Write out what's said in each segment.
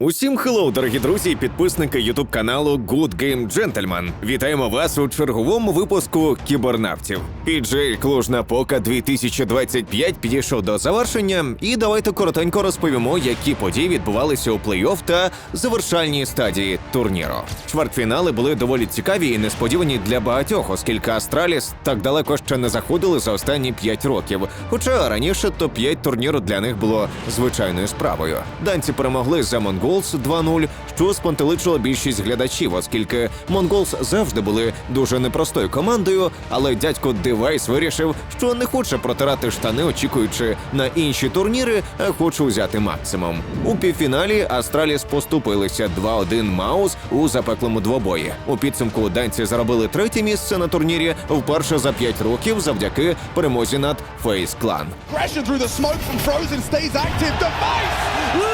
Усім хеллоу, дорогі друзі і підписники ютуб каналу Good Game Gentleman. Вітаємо вас у черговому випуску кібернавтів. PGL Клужна Пока 2025 підійшов до завершення, і давайте коротенько розповімо, які події відбувалися у плей-офф та завершальній стадії турніру. Чвертьфінали були доволі цікаві і несподівані для багатьох, оскільки Астраліс так далеко ще не заходили за останні 5 років. Хоча раніше топ-5 турніру для них було звичайною справою. Данці перемогли за Монголс 2-0, що спонтеличило більшість глядачів, оскільки Монголс завжди були дуже непростою командою. Але дядько Девайс вирішив, що не хоче протирати штани, очікуючи на інші турніри, а хоче взяти максимум. У півфіналі Астраліс поступилися 2-1 Маус у запеклому двобої. У підсумку данці заробили третє місце на турнірі вперше за 5 років завдяки перемозі над Фейс Клан. Aggression through the smoke from Frozen stays active. Device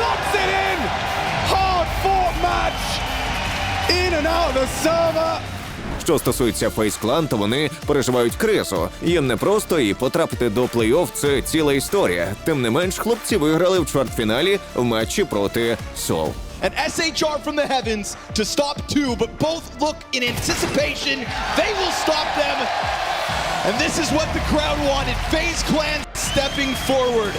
locks it in. In and out the server. Що стосується Фейс Клан, то вони переживають кризу. Їм непросто і потрапити до плей-офф – це ціла історія. Тим не менш, хлопці виграли в чвертьфіналі в матчі проти Сол. An SHR from the heavens to stop two, but both look in anticipation. They will stop them. And this is what the crowd wanted. FaZe Clan stepping forward.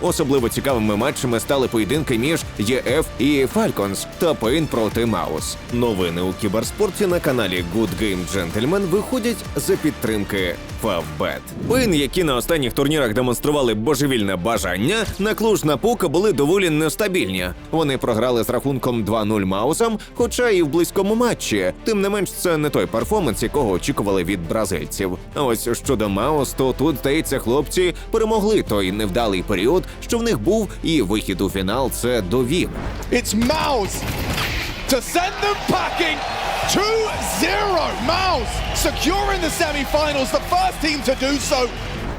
Особливо цікавими матчами стали поєдинки між ЄФ і Falcons та Пейн проти Маус. Новини у кіберспорті на каналі Good Game Gentleman виходять за підтримки Favbet. Пейн, які на останніх турнірах демонстрували божевільне бажання, на клуж на пока були доволі нестабільні. Вони програли з рахунком 2-0 Маусам, хоча і в близькому матчі. Тим не менш, це не той перформанс, якого очікували від бразильців. А ось щодо Маус, то тут здається, хлопці перемогли той невдалий період, що в них був, і вихід у фінал це довів. It's Mouse to send them packing. 2-0. Mouse securing the semi-finals. The first team to do so.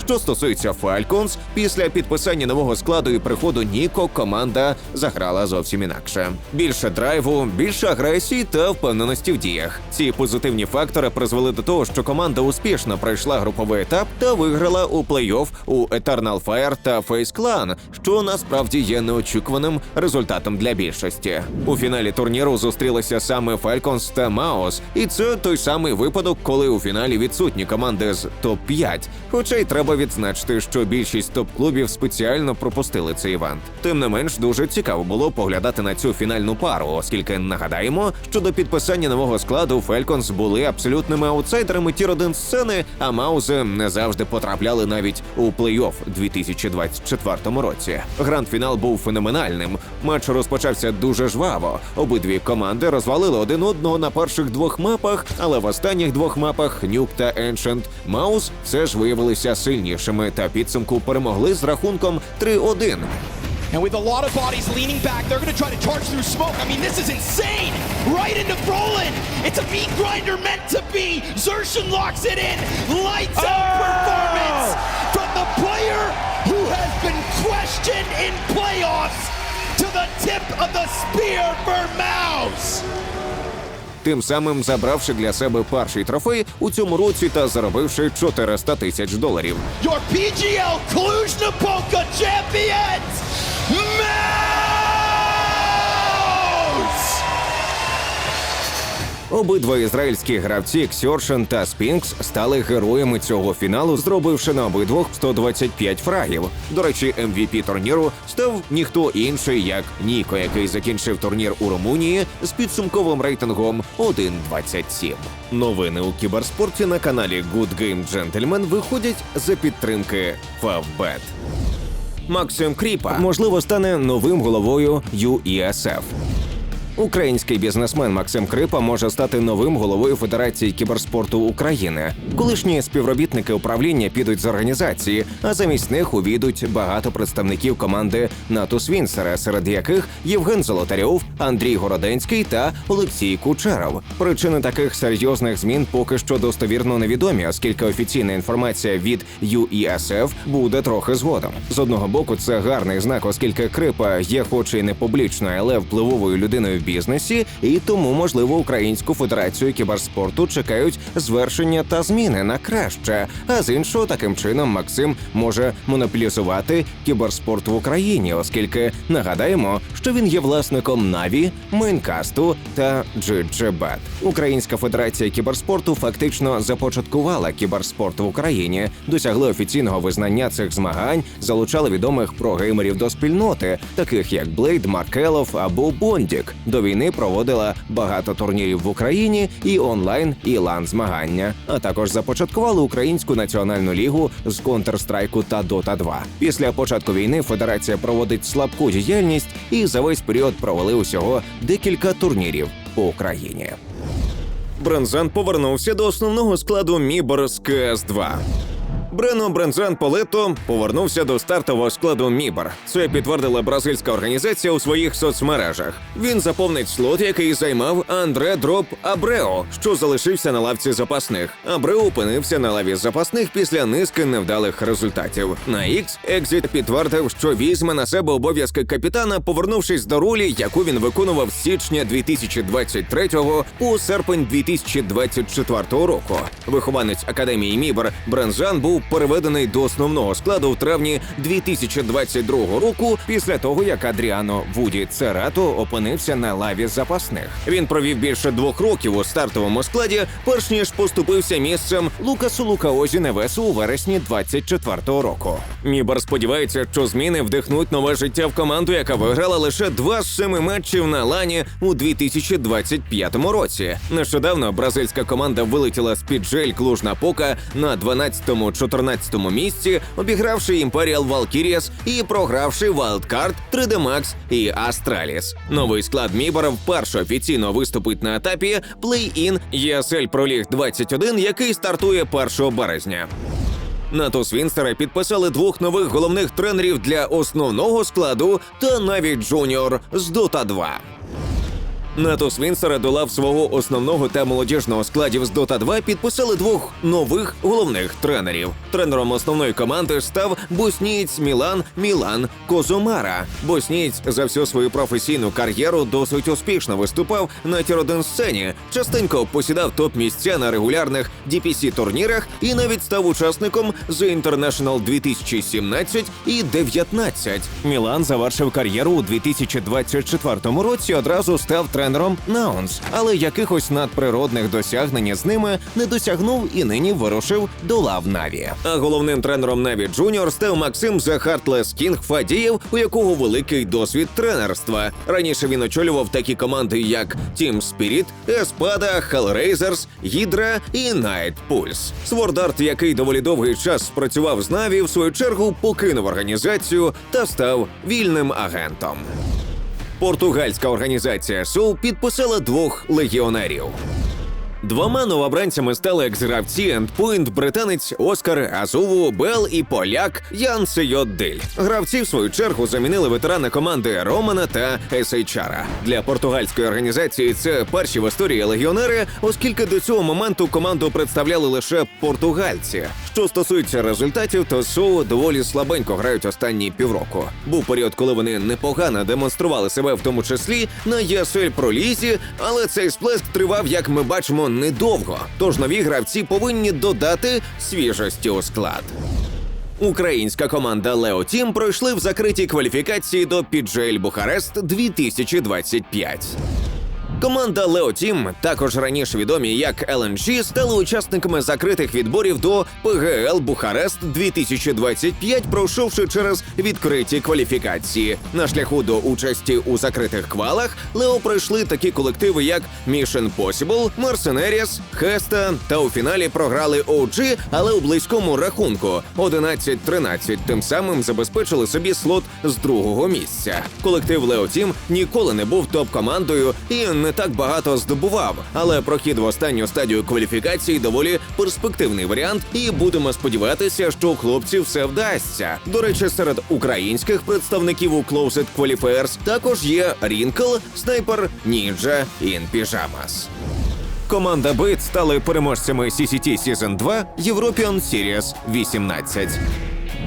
Що стосується Falcons, після підписання нового складу і приходу Ніко команда заграла зовсім інакше. Більше драйву, більше агресії та впевненості в діях. Ці позитивні фактори призвели до того, що команда успішно пройшла груповий етап та виграла у плей-офф у Eternal Fire та Face Clan, що насправді є неочікуваним результатом для більшості. У фіналі турніру зустрілися саме Falcons та Маус, і це той самий випадок, коли у фіналі відсутні команди з топ 5 Хоча й треба відзначити, що більшість топ-клубів спеціально пропустили цей івент. Тим не менш, дуже цікаво було поглядати на цю фінальну пару, оскільки нагадаємо, що до підписання нового складу Falcons були абсолютними аутсайдерами тір 1 сцени, а Маузи не завжди потрапляли навіть у плей-офф 2024 році. Гранд-фінал був феноменальним. Матч розпочався дуже жваво. Обидві команди розвалили один одного на перших двох мапах, але в останніх двох мапах Нюк та Ancient Маус все ж виявилися сильнішими та підсумку перемогли з рахунком 3-1. And with a lot of bodies leaning back, they're going to try to charge through smoke. I mean, this is insane. Right into Brolin. It's a meat grinder meant to be. Zershin locks it in. Lights out performance from the player who has been questioned in playoffs to the tip of the spear for Mouse. Тим самим забравши для себе перший трофей у цьому році та заробивши 400 тисяч доларів. Your PGL Cluj-Napoca champions, Обидва ізраїльські гравці Ксьоршен та Спінкс стали героями цього фіналу, зробивши на обидвох 125 фрагів. До речі, MVP турніру став ніхто інший, як Ніко, який закінчив турнір у Румунії з підсумковим рейтингом 1.27. Новини у кіберспорті на каналі Good Game Gentleman виходять за підтримки Favbet. Максим Кріпа можливо стане новим головою UESF. Український бізнесмен Максим Крипа може стати новим головою Федерації кіберспорту України. Колишні співробітники управління підуть з організації, а замість них увійдуть багато представників команди НАТО Свінсера, серед яких Євген Золотарьов, Андрій Городенський та Олексій Кучеров. Причини таких серйозних змін поки що достовірно невідомі, оскільки офіційна інформація від UESF буде трохи згодом. З одного боку, це гарний знак, оскільки Крипа є, хоч і не публічною, але впливовою людиною бізнесі, і тому, можливо, Українську федерацію кіберспорту чекають звершення та зміни на краще. А з іншого, таким чином, Максим може монополізувати кіберспорт в Україні, оскільки нагадаємо, що він є власником Наві, Майнкасту та GGBet. Українська федерація кіберспорту фактично започаткувала кіберспорт в Україні, досягли офіційного визнання цих змагань, залучали відомих прогеймерів до спільноти, таких як Блейд, Маркелов або Бондік. До війни проводила багато турнірів в Україні і онлайн, і лан змагання. А також започаткували українську національну лігу з Counter-Strike та Dota 2. Після початку війни федерація проводить слабку діяльність і за весь період провели усього декілька турнірів по Україні. Брензан повернувся до основного складу Мібор з КС-2. Брено Брензан Полето повернувся до стартового складу Мібор. Це підтвердила бразильська організація у своїх соцмережах. Він заповнить слот, який займав Андре Дроп Абрео, що залишився на лавці запасних. Абрео опинився на лаві запасних після низки невдалих результатів. На X Екзіт підтвердив, що візьме на себе обов'язки капітана, повернувшись до ролі, яку він виконував з січня 2023 по серпень 2024 року. Вихованець академії Мібор Брензан був переведений до основного складу в травні 2022 року, після того як Адріано Вуді Церато опинився на лаві запасних. Він провів більше двох років у стартовому складі, перш ніж поступився місцем Лукасу Лукаозі Невесу у вересні 24-го року. Мібор сподівається, що зміни вдихнуть нове життя в команду, яка виграла лише два з семи матчів на лані у 2025 році. Нещодавно бразильська команда вилетіла з під Жель Клужна Пока на 12-14 місці, обігравши Imperial Valkyries і програвши Wildcard, 3D Max і Astralis. Новий склад Мібора вперше офіційно виступить на етапі Play-In ESL Pro League 21, який стартує 1 березня. Натус Вінстера підписали двох нових головних тренерів для основного складу та навіть Джуніор з Dota 2. Натус Вінстера долав свого основного та молодіжного складів з Dota 2 підписали двох нових головних тренерів. Тренером основної команди став боснієць Мілан Мілан Козомара. Боснієць за всю свою професійну кар'єру досить успішно виступав на тір-1 сцені, частенько посідав топ місця на регулярних dpc турнірах і навіть став учасником The International 2017 і 19. Мілан завершив кар'єру у 2024 році. Одразу став тренером Наунс, але якихось надприродних досягнень з ними не досягнув і нині вирушив до лав Наві. А головним тренером Наві Джуніор став Максим Захартлес Кінг Фадієв, у якого великий досвід тренерства. Раніше він очолював такі команди, як Team Spirit, Espada, Hellraisers, Hydra і Night Pulse. Свордарт, який доволі довгий час спрацював з Наві, в свою чергу покинув організацію та став вільним агентом. Португальська організація СУ підписала двох легіонерів. Двома новобранцями стали екс-гравці ендпоінт британець Оскар Азуву, Бел і поляк Ян Сейот-Диль. Гравці, в свою чергу, замінили ветерани команди Романа та Есейчара. Для португальської організації це перші в історії легіонери, оскільки до цього моменту команду представляли лише португальці. Що стосується результатів, то СУ доволі слабенько грають останні півроку. Був період, коли вони непогано демонстрували себе, в тому числі на ЄСЛ Пролізі, але цей сплеск тривав, як ми бачимо, недовго. Тож нові гравці повинні додати свіжості у склад. Українська команда Лео Тім пройшли в закритій кваліфікації до PGL Бухарест 2025. Команда Лео Тім, також раніше відомі як LNG, стали учасниками закритих відборів до ПГЛ Бухарест 2025, пройшовши через відкриті кваліфікації. На шляху до участі у закритих квалах Лео пройшли такі колективи, як Mission Possible, Mercenaries, Хеста, та у фіналі програли OG, але у близькому рахунку 11-13, тим самим забезпечили собі слот з другого місця. Колектив Лео Тім ніколи не був топ-командою і не так багато здобував, але прохід в останню стадію кваліфікації доволі перспективний варіант, і будемо сподіватися, що у хлопців все вдасться. До речі, серед українських представників у Closed Qualifiers також є Рінкл, Снайпер, Нінджа і Піжамас. Команда Бит стали переможцями CCT Season 2 European Series 18.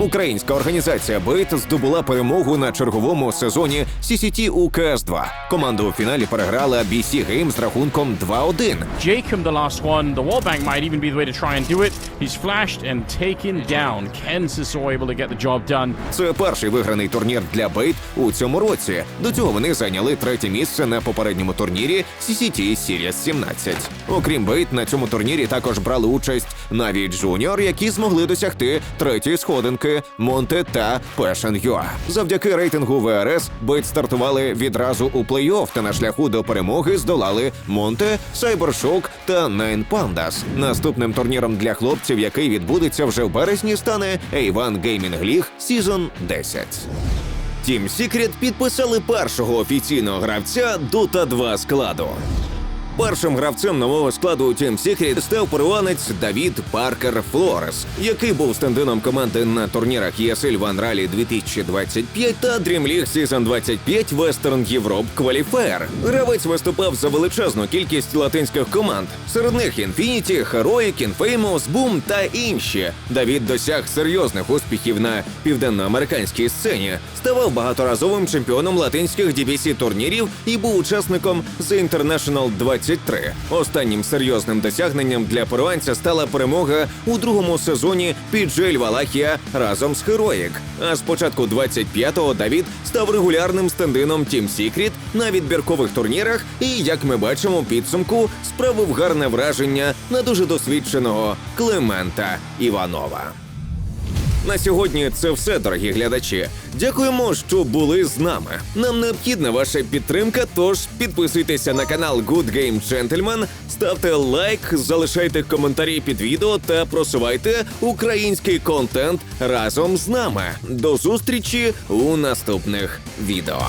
Українська організація Бейт здобула перемогу на черговому сезоні CCT у КС-2. Команда у фіналі переграла BC Games з рахунком 2-1. Jacob, the last one. The wallbang might even be the way to try and do it. He's flashed and taken down. Ken Sissoko able to get the job done. Це перший виграний турнір для Бейт у цьому році. До цього вони зайняли третє місце на попередньому турнірі CCT Series 17. Окрім Бейт, на цьому турнірі також брали участь Наві Джуніор, які змогли досягти третьої сходинки Монте та UA. Завдяки рейтингу ВРС Бейт стартували відразу у плей-офф та на шляху до перемоги здолали Монте, Cybershock та Nine Pandas. Наступним турніром для хлопців, який відбудеться вже в березні, стане A1 Gaming League Season 10. Team Secret підписали першого офіційного гравця Dota 2 складу. Першим гравцем нового складу у Team Secret став перуанець Давід Паркер Флорес, який був стендином команди на турнірах ESL One Rally 2025 та Dream League Season 25 Western Europe Qualifier. Гравець виступав за величезну кількість латинських команд. Серед них Infinity, Heroic, Infamous, Boom та інші. Давід досяг серйозних успіхів на південноамериканській сцені, ставав багаторазовим чемпіоном латинських DBC турнірів і був учасником The International 23. Останнім серйозним досягненням для перуанця стала перемога у другому сезоні PGL Валахія разом з Heroic. А з початку 25-го Давід став регулярним стендином Team Secret на відбіркових турнірах і, як ми бачимо, підсумку справив гарне враження на дуже досвідченого Клемента Іванова. На сьогодні це все, дорогі глядачі. Дякуємо, що були з нами. Нам необхідна ваша підтримка, тож підписуйтеся на канал Good Game Gentleman, ставте лайк, залишайте коментарі під відео та просувайте український контент разом з нами. До зустрічі у наступних відео.